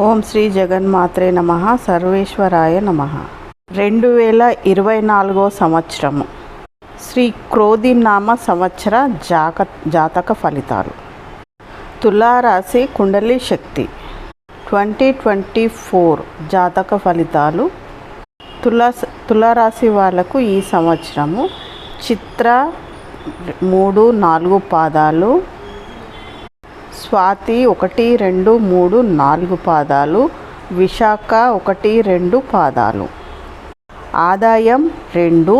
ఓం శ్రీ జగన్మాత్రే నమ సర్వేశ్వరాయ నమ. రెండు వేల ఇరవై నాలుగో సంవత్సరము. శ్రీ క్రోధినామ సంవత్సర జాక జాతక ఫలితాలు. తులారాశి కుండలి శక్తి. ట్వంటీ ట్వంటీ ఫోర్ జాతక ఫలితాలు. తులా తులారాశి వాళ్ళకు ఈ సంవత్సరము చిత్ర మూడు నాలుగు పాదాలు. స్వాతి ఒకటి రెండు మూడు నాలుగు పాదాలు విశాఖ ఒకటి రెండు పాదాలు. ఆదాయం రెండు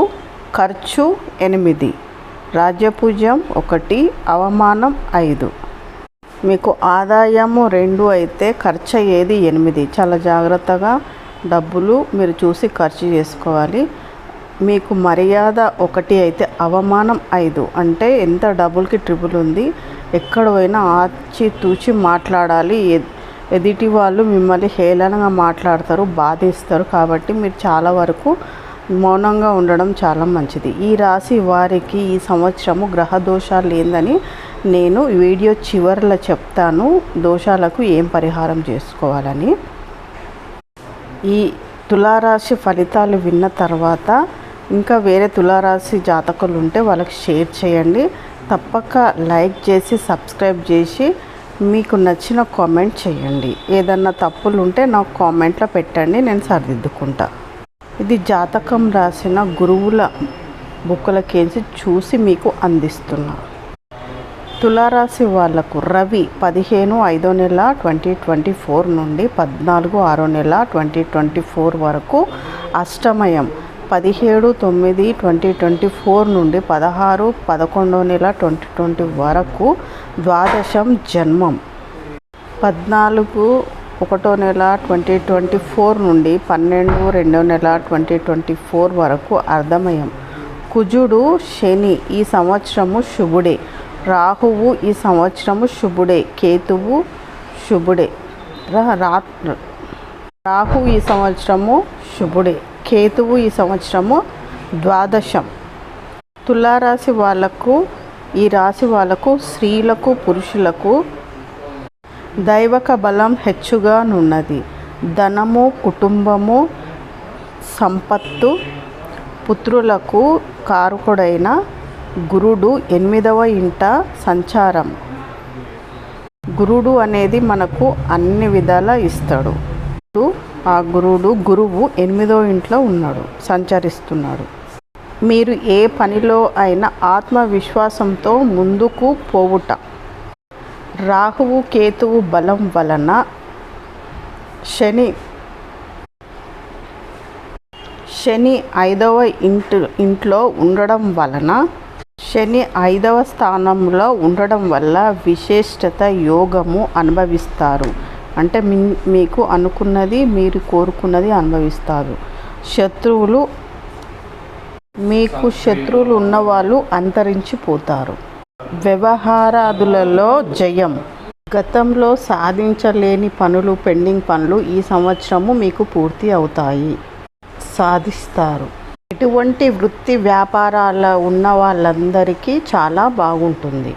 ఖర్చు ఎనిమిది. రాజ్యపూజ్యం ఒకటి అవమానం ఐదు. మీకు ఆదాయము రెండు అయితే ఖర్చు అయ్యేది ఎనిమిది. చాలా జాగ్రత్తగా డబ్బులు మీరు చూసి ఖర్చు చేసుకోవాలి. మీకు మర్యాద ఒకటి అయితే అవమానం ఐదు. అంటే ఎంత డబుల్కి ట్రిపుల్ ఉంది? ఎక్కడ పోయినా ఆచి తూచి మాట్లాడాలి. ఎ- ఎదుటి వాళ్ళు మిమ్మల్ని హేళనగా మాట్లాడతారు బాధిస్తారు. కాబట్టి మీరు చాలా వరకు మౌనంగా ఉండడం చాలా మంచిది. ఈ రాశి వారికి ఈ సంవత్సరము గ్రహ దోషాలు లేదని నేను వీడియో చివరిలో చెప్తాను. దోషాలకు ఏం పరిహారం చేసుకోవాలని. ఈ తులారాశి ఫలితాలు విన్న తర్వాత ఇంకా వేరే తులారాశి జాతకులు ఉంటే వాళ్ళకి షేర్ చేయండి. తప్పక లైక్ చేసి సబ్స్క్రైబ్ చేసి మీకు నచ్చిన కామెంట్ చేయండి. ఏదన్నా తప్పులు ఉంటే నాకు కామెంట్లో పెట్టండి నేను సరిదిద్దుకుంటా. ఇది జాతకం రాసిన గురువుల బుక్కులకేసి చూసి మీకు అందిస్తున్నా. తులారాశి వాళ్ళకు రవి పదిహేను ఐదో నెల ట్వంటీ ట్వంటీ ఫోర్ నుండి పద్నాలుగు ఆరో నెల ట్వంటీ ట్వంటీ ఫోర్ వరకు అష్టమయం పదిహేడు తొమ్మిది ట్వంటీ ట్వంటీ ఫోర్ నుండి పదహారు పదకొండో నెల ట్వంటీ ట్వంటీ వరకు ద్వాదశం జన్మం. పద్నాలుగు ఒకటో నెల ట్వంటీ ట్వంటీ ఫోర్ నుండి పన్నెండు రెండో నెల ట్వంటీ ట్వంటీ ఫోర్ వరకు అర్ధమయం కుజుడు శని ఈ సంవత్సరము శుభుడే. రాహువు ఈ సంవత్సరము శుభుడే. కేతువు శుభుడే. రా- రా రాహు ఈ సంవత్సరము శుభుడే. కేతువు ఈ సంవత్సరము ద్వాదశం. తులారాశి వాళ్ళకు ఈ రాశి వాళ్ళకు స్త్రీలకు పురుషులకు దైవక బలం హెచ్చుగానున్నది. ధనము కుటుంబము సంపత్తు పుత్రులకు కారకుడైన గురుడు ఎనిమిదవ ఇంట సంచారం. గురుడు అనేది మనకు అన్ని విధాలా ఇస్తాడు. ఆ గురువుడు గురువు ఎనిమిదో ఇంట్లో ఉన్నాడు సంచరిస్తున్నాడు. మీరు ఏ పనిలో అయినా ఆత్మవిశ్వాసంతో ముందుకు పోవుట. రాహువు కేతువు బలం వలన శని శని ఐదవ ఇంటి ఇంట్లో ఉండడం వలన శని ఐదవ స్థానంలో ఉండడం వల్ల విశిష్టత యోగము అనుభవిస్తారు. అంటే మీ మీకు అనుకున్నది మీరు కోరుకున్నది అనుభవిస్తారు. శత్రువులు మీకు శత్రువులు ఉన్నవాళ్ళు అంతరించిపోతారు. వ్యవహారాదులలో జయం. గతంలో సాధించలేని పనులు పెండింగ్ పనులు ఈ సంవత్సరము మీకు పూర్తి అవుతాయి. సాధిస్తారు. ఎటువంటి వృత్తి వ్యాపారాల ఉన్న వాళ్ళందరికీ చాలా బాగుంటుంది.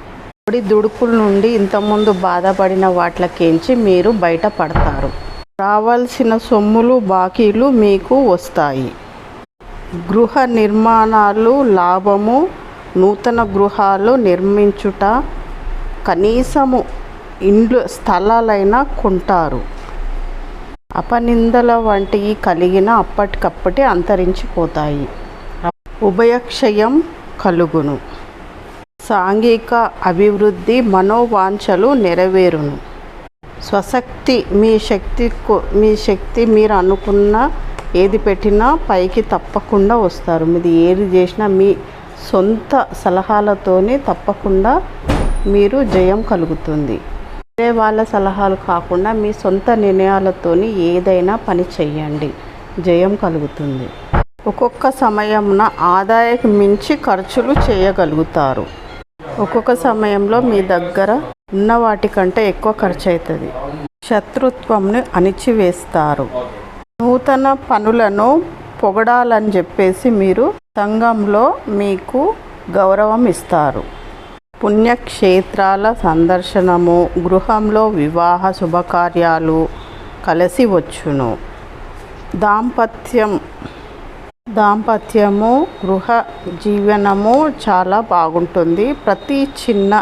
పొడి దుడుకుల నుండి ఇంతకుముందు బాధపడిన వాట్లకేంచి మీరు బయటపడతారు? రావాల్సిన సొమ్ములు బాకీలు మీకు వస్తాయి. గృహ నిర్మాణాలు లాభము నూతన గృహాలు నిర్మించుట కనీసము ఇండ్లు స్థలాలైనా కొంటారు. అపనిందల వంటివి కలిగిన అప్పటికప్పటి అంతరించిపోతాయి. ఉభయక్షయం కలుగును. సాంఘిక అభివృద్ధి మనోవాంఛలు నెరవేరును. స్వశక్తి మీ శక్తి మీ శక్తి మీరు అనుకున్న ఏది పెట్టినా పైకి తప్పకుండా వస్తారు. మీది ఏది చేసినా మీ సొంత సలహాలతోనే తప్పకుండా మీరు జయం కలుగుతుంది. వేరే వాళ్ళ సలహాలు కాకుండా మీ సొంత నిర్ణయాలతోని ఏదైనా పని చెయ్యండి. జయం కలుగుతుంది. ఒక్కొక్క సమయమున ఆదాయకు మించి ఖర్చులు చేయగలుగుతారు. ఒక్కొక్క సమయంలో మీ దగ్గర ఉన్న వాటికంటే ఎక్కువ ఖర్చు అవుతుంది శత్రుత్వంని అణిచివేస్తారు. నూతన పనులను పొగడాలని చెప్పేసి మీరు సంఘంలో మీకు గౌరవం ఇస్తారు. పుణ్యక్షేత్రాల సందర్శనము గృహంలో వివాహ శుభకార్యాలు కలిసి వచ్చును. దాంపత్యం దాంపత్యము గృహ జీవనము చాలా బాగుంటుంది. ప్రతి చిన్న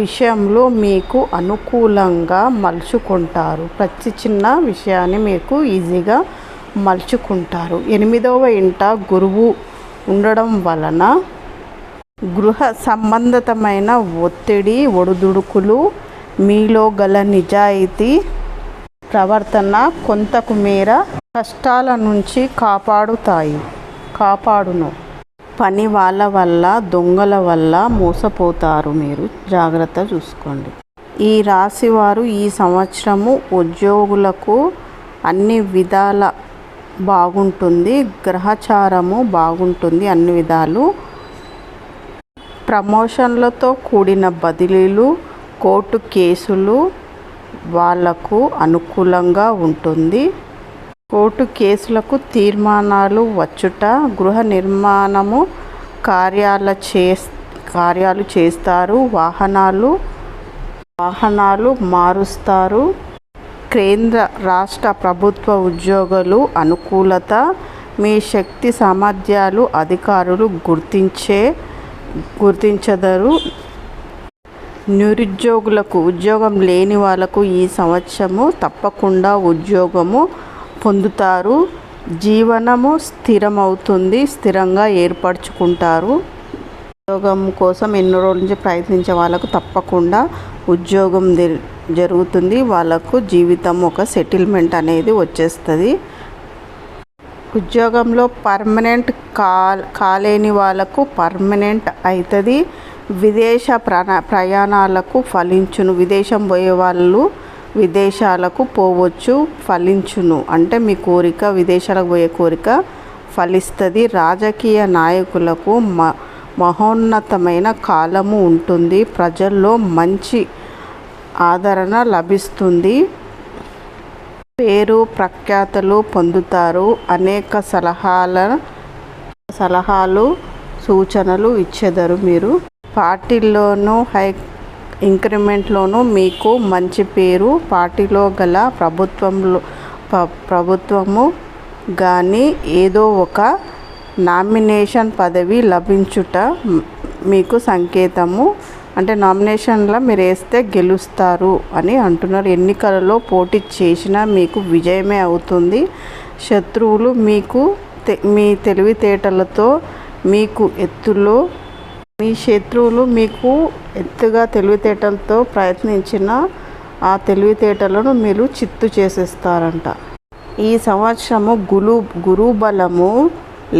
విషయంలో మీకు అనుకూలంగా మలుచుకుంటారు. ప్రతి చిన్న విషయాన్ని మీకు ఈజీగా మలుచుకుంటారు. ఎనిమిదవ ఇంట గురువు ఉండడం వలన గృహ సంబంధితమైన ఒత్తిడి ఒడిదుడుకులు మీలో గల నిజాయితీ ప్రవర్తన కొంతకు మేర కష్టాల నుంచి కాపాడుతాయి. కాపాడును. పని వాళ్ళ వల్ల దొంగల వల్ల మోసపోతారు మీరు. జాగ్రత్త చూసుకోండి. ఈ రాశివారు ఈ సంవత్సరము ఉద్యోగులకు అన్ని విధాల బాగుంటుంది. గ్రహచారము బాగుంటుంది అన్ని విధాలు. ప్రమోషన్లతో కూడిన బదిలీలు కోర్టు కేసులు వాళ్ళకు అనుకూలంగా ఉంటుంది. కోర్టు కేసులకు తీర్మానాలు వచ్చుట గృహ నిర్మాణము కార్యాల చే కార్యాలు చేస్తారు వాహనాలు వాహనాలు మారుస్తారు. కేంద్ర రాష్ట్ర ప్రభుత్వ ఉద్యోగులు అనుకూలత మీ శక్తి సామర్థ్యాలు అధికారులు గుర్తించే గుర్తించదరు. నిరుద్యోగులకు ఉద్యోగం లేని వాళ్ళకు ఈ సంవత్సరము తప్పకుండా ఉద్యోగము పొందుతారు. జీవనము స్థిరమవుతుంది స్థిరంగా ఏర్పరచుకుంటారు. ఉద్యోగం కోసం ఎన్నో రోజుల నుంచి ప్రయత్నించే వాళ్ళకు తప్పకుండా ఉద్యోగం జరుగుతుంది. వాళ్ళకు జీవితం ఒక సెటిల్మెంట్ అనేది వచ్చేస్తుంది. ఉద్యోగంలో పర్మనెంట్ కా కాలేని వాళ్ళకు పర్మనెంట్ అవుతుంది విదేశ ప్రయాణాలకు ఫలించును. విదేశం పోయే వాళ్ళు విదేశాలకు పోవచ్చు ఫలించును. అంటే మీ కోరిక విదేశాలకు పోయే కోరిక ఫలిస్తుంది. రాజకీయ నాయకులకు మ మహోన్నతమైన కాలము ఉంటుంది. ప్రజల్లో మంచి ఆదరణ లభిస్తుంది. పేరు ప్రఖ్యాతలు పొందుతారు. అనేక సలహాల సలహాలు సూచనలు ఇచ్చెదరు మీరు. పార్టీల్లోనూ హై ఇంక్రిమెంట్లోనూ మీకు మంచి పేరు పార్టీలో గల ప్రభుత్వంలో ప్రభుత్వము కానీ ఏదో ఒక నామినేషన్ పదవి లభించుట మీకు సంకేతము. అంటే నామినేషన్లో మీరు వేస్తే గెలుస్తారు అని అంటున్నారు. ఎన్నికలలో పోటీ చేసినా మీకు విజయమే అవుతుంది. శత్రువులు మీకు తె- మీ తెలివితేటలతో మీకు ఎత్తులో మీ శత్రువులు మీకు ఎత్తుగా తెలివితేటలతో ప్రయత్నించిన ఆ తెలివితేటలను మీరు చిత్తు చేసేస్తారంట. ఈ సంవత్సరము గురు గురుబలము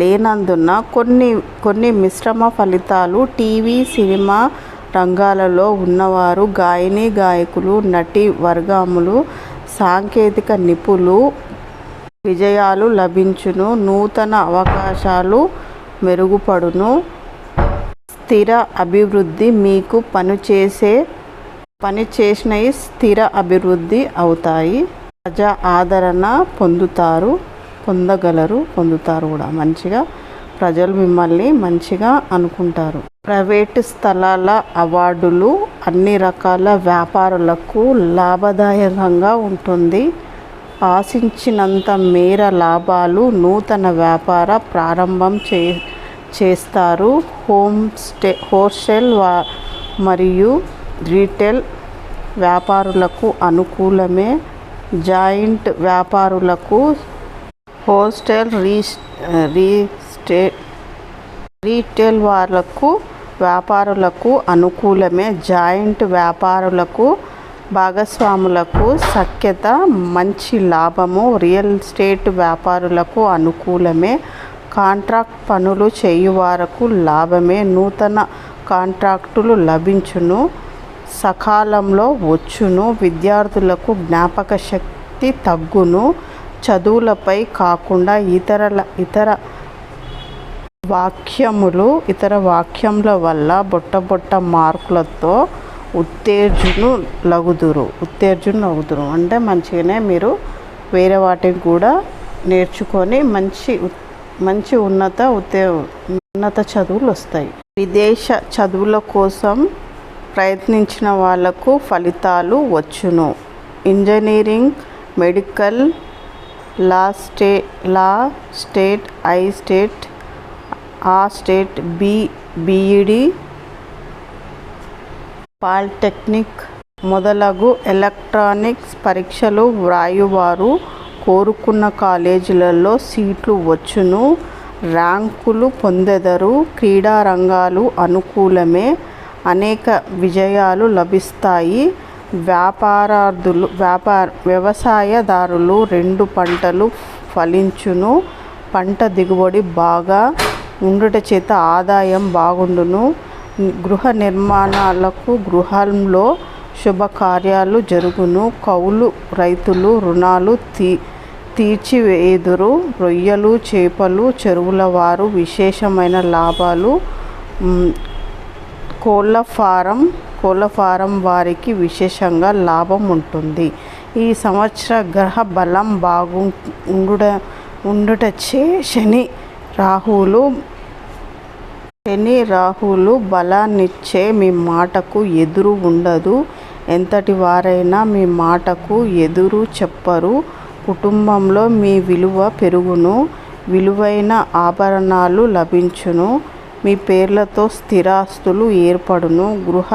లేనందున కొన్ని కొన్ని మిశ్రమ ఫలితాలు టీవీ సినిమా రంగాలలో ఉన్నవారు గాయని గాయకులు నటి వర్గములు సాంకేతిక నిపుణులు విజయాలు లభించును నూతన అవకాశాలు మెరుగుపడును. స్థిర అభివృద్ధి మీకు పనిచేసే పని చేసినవి స్థిర అభివృద్ధి అవుతాయి. ప్రజా ఆదరణ పొందుతారు పొందగలరు పొందుతారు కూడా. మంచిగా ప్రజలు మిమ్మల్ని మంచిగా అనుకుంటారు. ప్రైవేట్ స్థలాల అవార్డులు అన్ని రకాల వ్యాపారులకు లాభదాయకంగా ఉంటుంది. ఆశించినంత మేర లాభాలు నూతన వ్యాపార ప్రారంభం చే చేస్తారు. హోమ్ స్టే హోల్సేల్ వా మరియు రీటైల్ వ్యాపారులకు అనుకూలమే. జాయింట్ వ్యాపారులకు హోల్సేల్ రీ రీస్టే రీటైల్ వాళ్ళకు వ్యాపారులకు అనుకూలమే. జాయింట్ వ్యాపారులకు భాగస్వాములకు సఖ్యత మంచి లాభము. రియల్ ఎస్టేట్ వ్యాపారులకు అనుకూలమే. కాంట్రాక్ట్ పనులు చేయువారకు లాభమే. నూతన కాంట్రాక్టులు లభించును సకాలంలో వచ్చును విద్యార్థులకు జ్ఞాపక శక్తి తగ్గును చదువులపై కాకుండా ఇతర ఇతర వాక్యములు ఇతర వాక్యముల వల్ల బొట్టబొట్ట మార్కులతో ఉత్తేజును లగుదురు ఉత్తేజును లగుదురు. అంటే మంచిగానే మీరు వేరే వాటికి కూడా నేర్చుకొని మంచి మంచి ఉన్నత ఉత్తే ఉన్నత చదువులు వస్తాయి విదేశ చదువుల కోసం ప్రయత్నించిన వాళ్ళకు ఫలితాలు వచ్చును. ఇంజనీరింగ్ మెడికల్ లా స్టే లా స్టేట్ ఐ స్టేట్ ఆ state B B E D polytechnic మొదలగు ఎలక్ట్రానిక్స్ పరీక్షలు వ్రాయువారు కోరుకున్న కాలేజీలలో సీట్లు వచ్చును. ర్యాంకులు పొందెదరు. క్రీడా రంగాలు అనుకూలమే. అనేక విజయాలు లభిస్తాయి. వ్యాపారార్థులు వ్యాపార వ్యవసాయదారులు రెండు పంటలు ఫలించును. పంట దిగుబడి బాగా ఉండుట చేత ఆదాయం బాగుండును. గృహ నిర్మాణాలకు గృహంలో శుభకార్యాలు జరుగును. కౌలు రైతులు రుణాలు తీ తీర్చివేయుదురు రొయ్యలు చేపలు చెరువుల వారు విశేషమైన లాభాలు. కోళ్ళ ఫారం కోళ్ళ ఫారం వారికి విశేషంగా లాభం ఉంటుంది. ఈ సంవత్సర గ్రహ బలం బాగు ఉండుట ఉండుటచ్చే శని రాహువులు శని రాహువులు బలాన్నిచ్చే మీ మాటకు ఎదురు ఉండదు. ఎంతటి వారైనా మీ మాటకు ఎదురు చెప్పరు. కుటుంబంలో మీ విలువ పెరుగును విలువైన ఆభరణాలు లభించును మీ పేర్లతో స్థిరాస్తులు ఏర్పడును. గృహ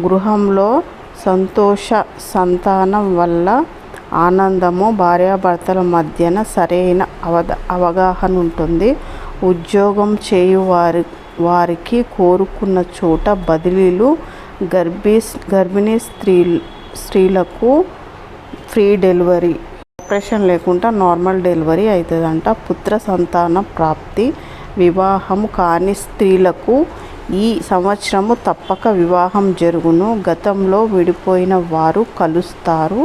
గృహంలో సంతోష సంతానం వల్ల ఆనందము భార్యాభర్తల మధ్యన సరైన అవద అవగాహన ఉంటుంది. ఉద్యోగం చేయు వారి వారికి కోరుకున్న చోట బదిలీలు గర్భీ గర్భిణీ స్త్రీ స్త్రీలకు ఫ్రీ డెలివరీ ఆపరేషన్ లేకుండా నార్మల్ డెలివరీ అవుతుందంట. పుత్ర సంతాన ప్రాప్తి వివాహం కాని స్త్రీలకు ఈ సంవత్సరము తప్పక వివాహం జరుగును. గతంలో విడిపోయిన వారు కలుస్తారు.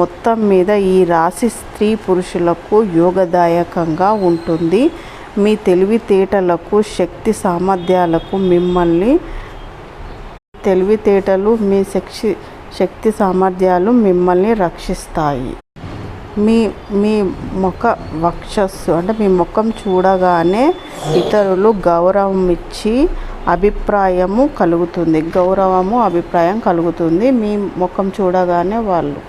మొత్తం మీద ఈ రాశి స్త్రీ పురుషులకు యోగదాయకంగా ఉంటుంది. మీ తెలివితేటలకు శక్తి సామర్థ్యాలకు మిమ్మల్ని తెలివితేటలు మీ శక్తి శక్తి సామర్థ్యాలు మిమ్మల్ని రక్షిస్తాయి. మీ మీ ముఖ వక్షస్సు అంటే మీ ముఖం చూడగానే ఇతరులు గౌరవం ఇచ్చి అభిప్రాయము కలుగుతుంది. గౌరవము అభిప్రాయం కలుగుతుంది. మీ ముఖం చూడగానే వాళ్ళు.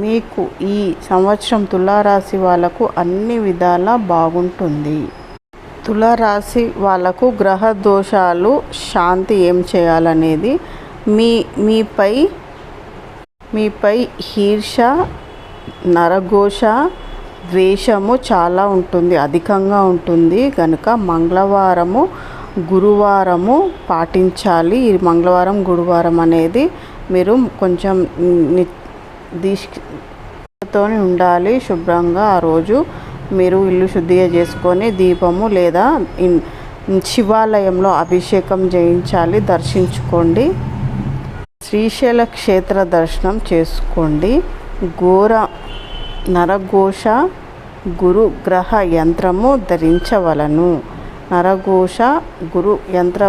మీకు ఈ సంవత్సరం తులారాశి వాళ్ళకు అన్ని విధాలా బాగుంటుంది. తులారాశి వాళ్ళకు గ్రహ దోషాలు శాంతి ఏం చేయాలనేది మీ మీపై మీపై ఈర్ష నరఘోష ద్వేషము చాలా ఉంటుంది అధికంగా ఉంటుంది. కనుక మంగళవారము గురువారము పాటించాలి. ఈ మంగళవారం గురువారం అనేది మీరు కొంచెం దీక్షతో ఉండాలి. శుభ్రంగా ఆ రోజు మీరు ఇల్లు శుద్ధిగా చేసుకొని దీపము లేదా శివాలయంలో అభిషేకం చేయించాలి. దర్శించుకోండి. శ్రీశైల క్షేత్ర దర్శనం చేసుకోండి. ఘోర నరఘోష గురుగ్రహ యంత్రము ధరించవలను. నరఘోష గురు యంత్ర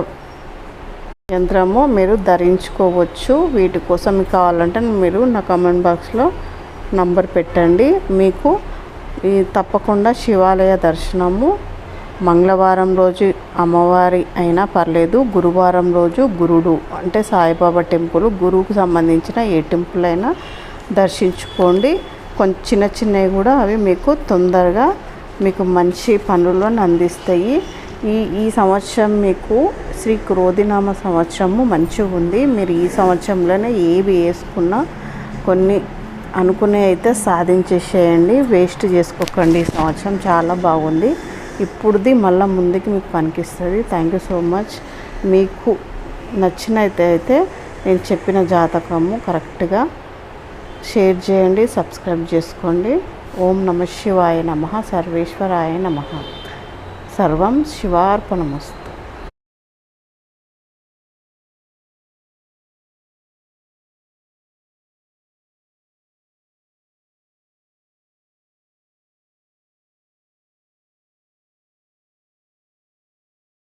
యంత్రము మీరు ధరించుకోవచ్చు. వీటి కోసం మీకు కావాలంటే మీరు నా కామెంట్ బాక్స్లో నంబర్ పెట్టండి. మీకు ఈ తప్పకుండా శివాలయ దర్శనము మంగళవారం రోజు అమ్మవారి అయినా పర్లేదు. గురువారం రోజు గురుడు అంటే సాయిబాబా టెంపుల్ గురువుకు సంబంధించిన ఏ టెంపుల్ అయినా దర్శించుకోండి. కొంచెం చిన్న చిన్నవి కూడా అవి మీకు తొందరగా మీకు మంచి పనులను అందిస్తాయి. ఈ ఈ సంవత్సరం మీకు శ్రీ క్రోధినామ సంవత్సరము మంచిగా ఉంది. మీరు ఈ సంవత్సరంలోనే ఏవి వేసుకున్నా కొన్ని అనుకునే అయితే సాధించేసేయండి. వేస్ట్ చేసుకోకండి. ఈ సంవత్సరం చాలా బాగుంది. ఇప్పుడుది మళ్ళీ ముందుకి మీకు పనికిస్తుంది. Thank you so much. మీకు నచ్చినైతే అయితే నేను చెప్పిన జాతకము కరెక్ట్గా షేర్ చేయండి సబ్స్క్రైబ్ చేసుకోండి. ఓం నమ శివాయ నమ సర్వేశ్వరాయ నమ. సర్వం శివార్పణమస్తు.